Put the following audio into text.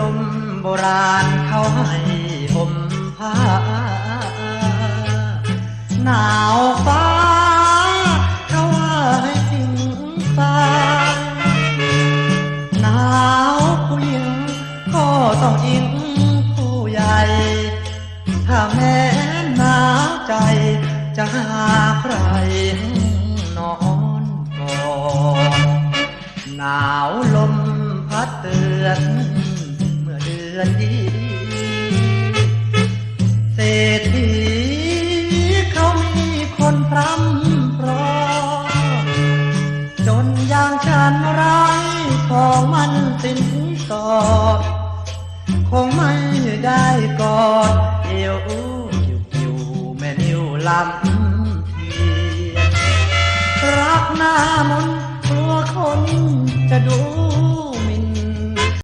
ลมโบราณเขาให้ห่มผ้าหนาวฟ้าเขาว่าให้ทิ้งตาหนาวผู้หญิงก็ต้องอิงผู้ใหญ่ ถ้าแม้หนาวใจจะหาใครนอนกอดหนาวลมพัดเตือน อเดือนดีเศรษฐีเขามีคนพร่ำพรอ จนอย่างฉันไร้ของมันสิ้นสอด คงไม่ได้กอดเอวคิวคิวแม่นิ้วลำทีรักหน้ามนต์กลัวคนจะดู